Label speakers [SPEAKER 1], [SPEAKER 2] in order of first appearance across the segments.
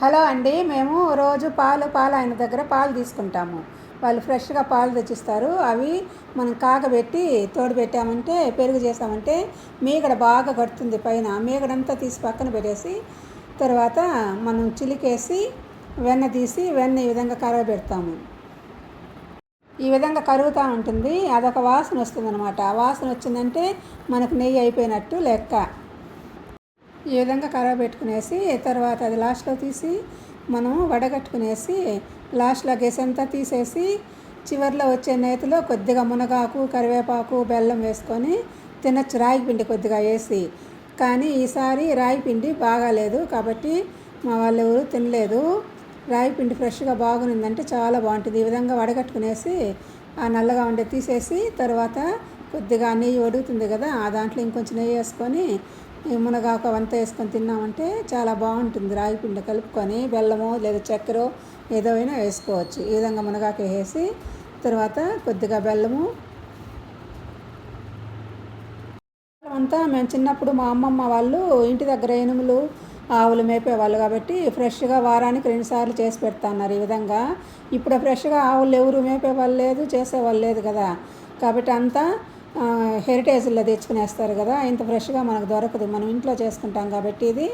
[SPEAKER 1] Hello అండి మేము రోజు పాలు పాలు ఆయన దగ్గర పాలు తీసుకుంటాము. వాళ్ళు ఫ్రెష్గా పాలు తెచ్చిస్తారు. అవి మనం కాగబెట్టి తోడు పెట్టామంటే పెరుగు చేసామంటే మీగడ బాగా కడుతుంది పైన. మీగడంతా తీసి పక్కన పెట్టేసి తర్వాత మనం చిలికేసి వెన్న తీసి వెన్న ఈ విధంగా కరగబెడతాము. ఈ విధంగా కరుగుతూ ఉంటుంది. అదొక వాసన వస్తుంది అనమాట ఆ వాసన వచ్చిందంటే మనకు నెయ్యి అయిపోయినట్టు లెక్క. ఈ విధంగా కరవ పెట్టుకునేసి తర్వాత అది లాస్ట్లో తీసి మనం వడగట్టుకునేసి లాస్ట్లో గెసంతా తీసేసి చివరిలో వచ్చే నేతిలో కొద్దిగా మునగాకు కరివేపాకు బెల్లం వేసుకొని తినచ్చు. రాగి పిండి కొద్దిగా వేసి. కానీ ఈసారి రాగి పిండి బాగాలేదు కాబట్టి మా వాళ్ళు ఎవరు తినలేదు. రాగి పిండి ఫ్రెష్గా బాగునిందంటే చాలా బాగుంటుంది. ఈ విధంగా వడగట్టుకునేసి ఆ నల్లగా ఉండే తీసేసి తర్వాత కొద్దిగా నెయ్యి వడుగుతుంది కదా ఆ దాంట్లో ఇంకొంచెం నెయ్యి వేసుకొని మునగాకు అవంతా వేసుకొని తిన్నామంటే చాలా బాగుంటుంది. రాగి పిండి కలుపుకొని బెల్లము లేదా చక్కెర ఏదో అయినా వేసుకోవచ్చు. ఈ విధంగా మునగాకు వేసి తర్వాత కొద్దిగా బెల్లము. అంతా మేము చిన్నప్పుడు మా అమ్మమ్మ వాళ్ళు ఇంటి దగ్గర ఏనుములు ఆవులు మేపేవాళ్ళు కాబట్టి ఫ్రెష్గా వారానికి రెండుసార్లు చేసి పెడతాన్నారు ఈ విధంగా. ఇప్పుడు ఫ్రెష్గా ఆవులు ఎవరు మేపేవాళ్ళు లేదు చేసేవాళ్ళు లేదు కదా. కాబట్టి అంతా హెరిటేజ్లో తెచ్చుకునేస్తారు కదా ఇంత ఫ్రెష్గా మనకు దొరకదు మనం ఇంట్లో చేసుకుంటాం కాబట్టి ఇది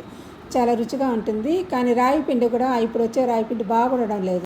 [SPEAKER 1] చాలా రుచిగా ఉంటుంది. కానీ రాయి పిండి కూడా ఇప్పుడు వచ్చే రాయి పిండి బాగుండడం లేదు.